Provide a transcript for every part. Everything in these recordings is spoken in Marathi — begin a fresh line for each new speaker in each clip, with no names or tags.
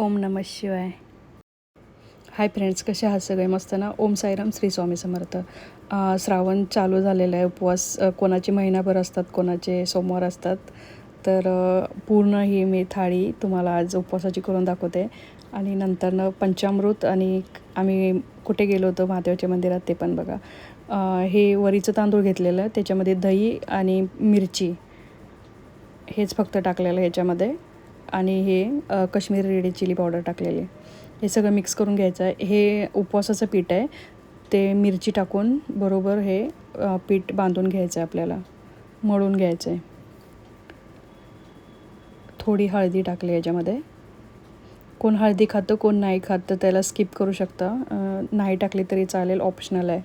ओम नम शिवाय. हाय फ्रेंड्स कसे आहात सगळे? मस्त ना? ओम साईराम श्री स्वामी समर्थ. श्रावण चालू झालेलं आहे. उपवास कोणाचे महिनाभर असतात कोणाचे सोमवार असतात. तर पूर्ण ही मी थाळी तुम्हाला आज उपवासाची करून दाखवते. आणि नंतरनं पंचामृत आणि आम्ही कुठे गेलो होतो महादेवाच्या मंदिरात ते पण बघा. हे वरीचं तांदूळ घेतलेलं त्याच्यामध्ये दही आणि मिरची. हेच फक्त टाकलेलं ह्याच्यामध्ये आणि हे कश्मीरी रेडी चिली पावडर टाकलेली. हे सगळं मिक्स करून घ्यायचं आहे. हे उपवासाचं पीठ आहे. ते मिरची टाकून बरोबर हे पीठ बांधून घ्यायचं आहे आपल्याला. मळून घ्यायचं आहे थोडी हळदी टाकली याच्यामध्ये. कोण हळदी खातं कोण नाही खात तर त्याला स्किप करू शकता. नाही टाकली तरी चालेल ऑप्शनल आहे.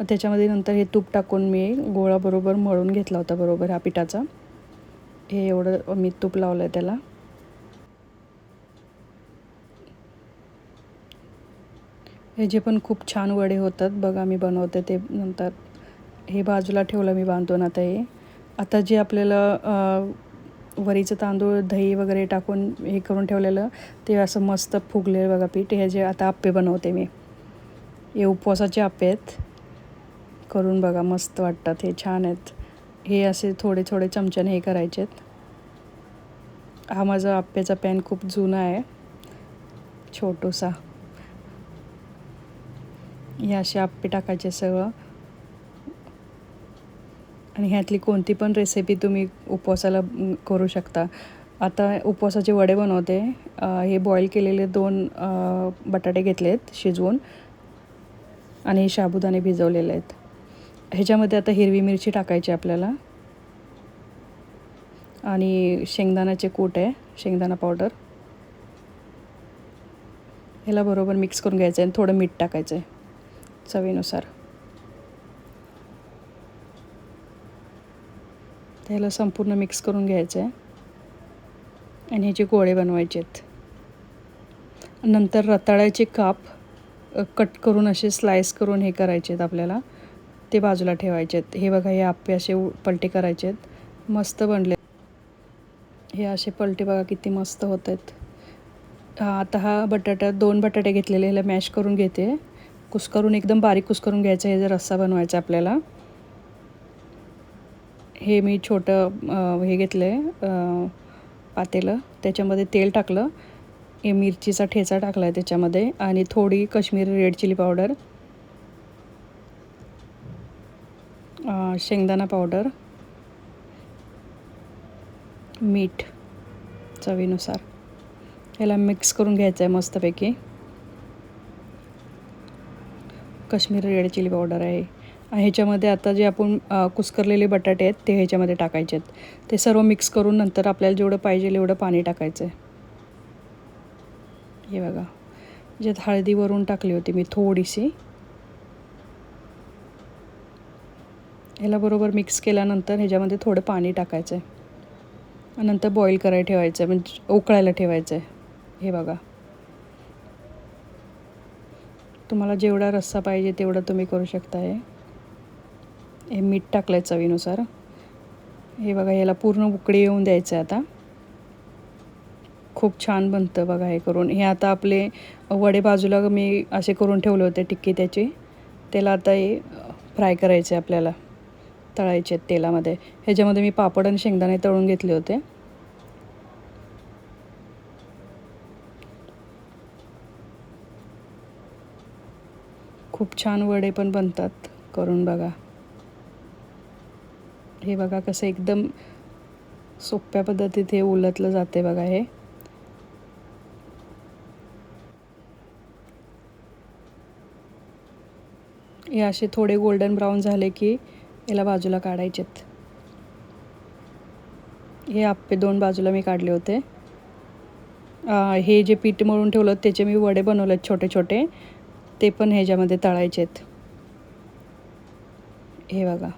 त्याच्यामध्ये नंतर हे तूप टाकून मी गोळा बरोबर मळून घेतला होता बरोबर हा पिठाचा. हे एवढं मी तूप लावलं आहे त्याला. हे जे पण खूप छान वडे होतात बघा मी बनवते ते नंतर. हे बाजूला ठेवलं मी बांधून आता हे. आता जे आपल्याला वरीचं तांदूळ दही वगैरे टाकून हे करून ठेवलेलं ते असं मस्त फुगले बघा पीठ. हे जे आता आप्पे बनवते मी. हे उपवासाचे आप्पे आहेत. करून बघा मस्त वाटतात. हे छान आहेत. हे असे थोडे थोडे चमच्याने हे करायचे आहेत. हा माझा आप्प्याचा पॅन खूप जुना आहे. छोटूसा. हे असे आप्पे टाकायचे सगळं. आणि ह्यातली कोणती पण रेसिपी तुम्ही उपवासाला करू शकता. आता उपवासाचे वडे बनवते. हे बॉईल केलेले दोन बटाटे घेतले आहेत शिजवून. आणि शाबुदाणे भिजवलेले आहेत. ह्याच्यामध्ये आता हिरवी मिरची टाकायची आपल्याला. आणि शेंगदाण्याचे कूट आहे शेंगदाणा पावडर ह्याला बरोबर मिक्स करून घ्यायचं आहे आणि थोडं मीठ टाकायचं आहे. चवीनुसार. त्याला संपूर्ण मिक्स करून घ्यायचं आहे आणि ह्याचे गोळे बनवायचे आहेत. नंतर रताळ्याचे काप कट करून असे स्लाइस करून हे करायचे आहेत आपल्याला. ते बाजूला ठेवायचे आहेत. हे बघा हे आप्पे असे उ- पलटे करायचे आहेत. मस्त बनले. हे असे पलटे बघा किती मस्त होत आहेत. आता हा बटाटा दोन बटाटे घेतलेले ह्याला मॅश करून घेते. कुस्करून एकदम बारीक कुस्करून घ्यायचं हे जर रस्सा बनवायचा आपल्याला. हे मी छोटं हे घेतलं आहे पातेलं. त्याच्यामध्ये तेल टाकलं. हे मिरचीचा ठेचा टाकला आहे त्याच्यामध्ये आणि थोडी काश्मीरी रेड चिली पावडर. शेंगदाणा पावडर. मीठ चवीनुसार. याला मिक्स करून घ्यायचं आहे मस्तपैकी. काश्मीरी रेड चिली पावडर आहे. ह्याच्यामध्ये आता जे आपण कुस्करलेले बटाटे आहेत ते ह्याच्यामध्ये टाकायचे आहेत. ते सर्व मिक्स करून नंतर आपल्याला जेवढं पाहिजे एवढं पाणी टाकायचं आहे हे बघा. ज्यात हळदी वरून टाकली होती मी थोडीशी. ह्याला बरोबर मिक्स केल्यानंतर ह्याच्यामध्ये थोडं पाणी टाकायचं आहे नंतर बॉईल करायला ठेवायचं आहे म्हणजे उकळायला ठेवायचं आहे हे बघा. तुम्हाला जेवढा रस्सा पाहिजे तेवढा तुम्ही करू शकता हे हे मीठ टाकलं आहे चवीनुसार. हे बघा याला पूर्ण उकळी येऊन द्यायचं आहे आता. खूप छान बनतं बघा हे करून. हे आता आपले वडे बाजूला मी असे करून ठेवले होते टिक्की त्याची. त्याला आता हे फ्राय करायचे आपल्याला. तळायचे आहेत तेलामध्ये. ह्याच्यामध्ये मी पापड आणि शेंगदाणे तळून घेतले होते. खूप छान वडे पण बनतात करून बघा. हे बघा कसं एकदम सोप्या पद्धतीत हे उलटलं जाते बघा हे. हे असे थोडे गोल्डन ब्राऊन झाले की याला बाजूला काढायचेत. हे आप्पे दोन बाजूला मी काढले होते. हे जे पीठ मळून ठेवलं त्याचे मी वडे बनवलेत छोटे छोटे ते पण ह्याच्यामध्ये तळायचे आहेत. हे बघा.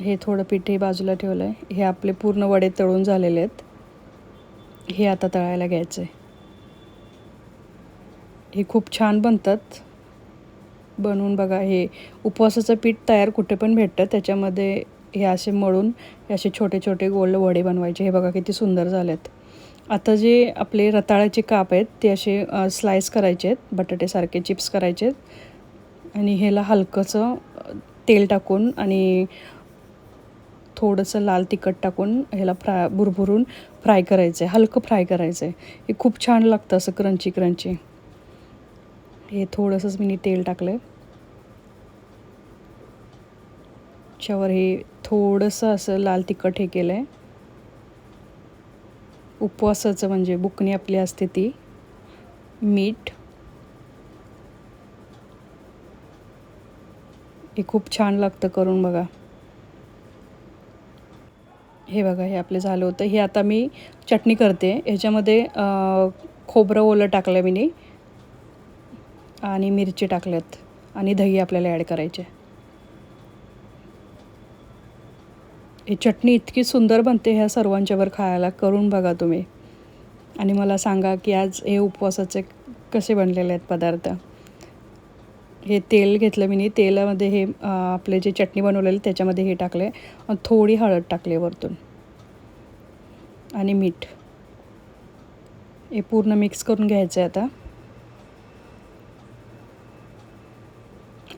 हे थोडं पीठ हे बाजूला ठेवलं आहे हे आपले पूर्ण वडे तळून झालेले आहेत. हे आता तळायला घ्यायचं आहे हे खूप छान बनतात. बनवून बघा हे उपवासाचं पीठ तयार कुठे पण भेटतं. त्याच्यामध्ये हे असे मळून हे असे छोटे छोटे गोल वडे बनवायचे. हे बघा किती सुंदर झालेत. आता जे आपले रताळ्याचे काप आहेत ते असे स्लाइस करायचे आहेत बटाटेसारखे चिप्स करायचे आहेत. आणि ह्याला हलकंसं तेल टाकून आणि थोडंसं लाल तिखट टाकून ह्याला फ्राय भुरभुरून फ्राय करायचं आहे हलकं फ्राय करायचं आहे हे खूप छान लागतं असं क्रंची क्रंची हे थोडंसंच मी तेल टाकलं आहे त्याच्यावर हे थोडंसं असं लाल तिखट हे केलं आहे उपवासाचं म्हणजे बुकणी आपली असते ती. मीठ. हे खूप छान लागतं करून बघा. हे बघा हे आपले झालं होतं. हे आता मी चटणी करते. ह्याच्यामध्ये खोबरं ओलं टाकलं मी आणि मिरची टाकल्यात. आणि दही आपल्याला ॲड करायचे ही चटणी इतकी सुंदर बनते ह्या सर्वांच्यावर खायला. करून बघा तुम्ही. आणि मला सांगा की आज हे उपवासाचे कसे बनलेले आहेत पदार्थ? हे तेल घेतलं मी तेलामध्ये हे आपले जे चटणी बनवलेली त्याच्यामध्ये हे टाकले. थोडी हळद टाकली वरतून. आणि मीठ. हे पूर्ण मिक्स करून घ्यायचं आहे आता.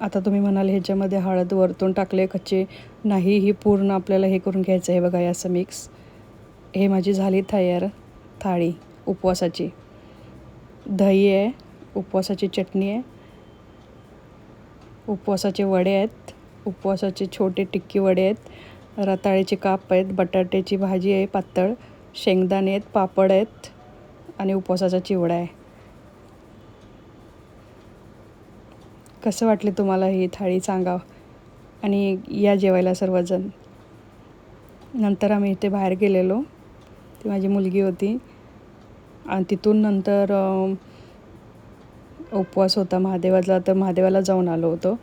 आता तुम्ही म्हणाल ह्याच्यामध्ये हळद वरतून टाकले कच्चे नाही ही पूर्ण आपल्याला हे करून घ्यायचं आहे बघा याचं मिक्स हे माझी झाली तयार थाळी उपवासाची. दही आहे उपवासाची चटणी आहे. उपवासाचे वडे आहेत उपवासाचे छोटे टिक्की वडे आहेत. रताळ्याचे काप आहेत बटाट्याची भाजी आहे पातळ. शेंगदाणे आहेत पापड आहेत आणि उपवासाचा चिवडा आहे. कसं वाटले तुम्हाला ही थाळी सांगा आणि या जेवायला सर्वजण. नंतर आम्ही इथे बाहेर गेलेलो. ती माझी मुलगी होती. आणि तिथून नंतर उपवास होता महादेवाचा. तर महादेवाला जाऊन आलो होतो.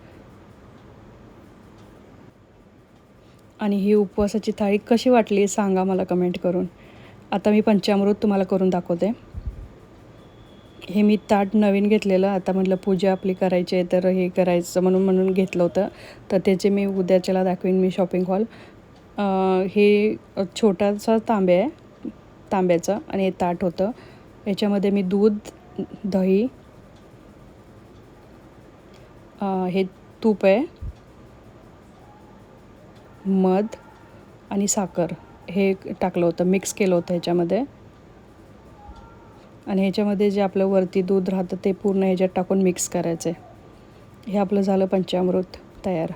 आणि ही उपवासाची थाळी कशी वाटली सांगा मला कमेंट करून. आता मी पंचामृत तुम्हाला करून दाखवते. हे मी ताट नवीन घेतलेलं आता म्हटलं पूजा आपली करायची आहे तर हे करायचं म्हणून म्हणून घेतलं होतं. तर त्याचे मी उद्याच्याला दाखवीन मी शॉपिंग हॉल हे छोटासा तांबे आहे तांब्याचं आणि हे ताट होतं. याच्यामध्ये मी दूध दही हे तूप आहे मध आणि साखर हे टाकलं होतं मिक्स केलं होतं ह्याच्यामध्ये. आणि ह्याच्यामध्ये जे आपलं वरती दूध राहतं ते पूर्ण ह्याच्यात टाकून मिक्स करायचं आहे हे आपलं झालं पंचामृत तयार.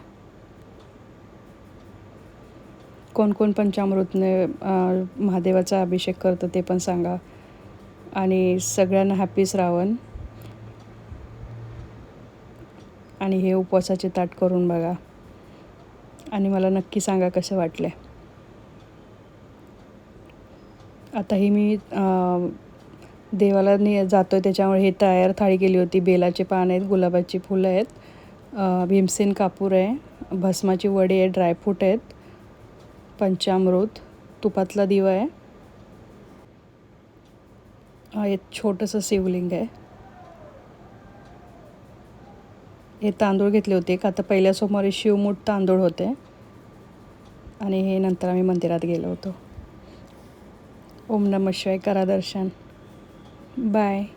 कोण कोण पंचामृतने महादेवाचा अभिषेक करतं ते पण सांगा. आणि सगळ्यांना हॅपी श्रावण. आणि हे उपवासाचे ताट करून बघा. आणि मला नक्की सांगा कसं वाटलं आता ही मी देवाला ने जातो आहे त्याच्यामुळे हे तयार थाळी केली होती. बेलाचे पान आहेत गुलाबाची फुलं आहेत भीमसेन कापूर आहे भस्माची वडी आहे ड्रायफ्रूट आहेत पंचामृत तुपातला दिवा आहे. हा एक छोटंसं शिवलिंग आहे. हे तांदूळ घेतले होते. का आता पहिल्या सोमवारी शिवमूठ तांदूळ होते. आणि हे नंतर आम्ही मंदिरात गेलो होतो. ओम नम शिवाय करा दर्शन. Bye.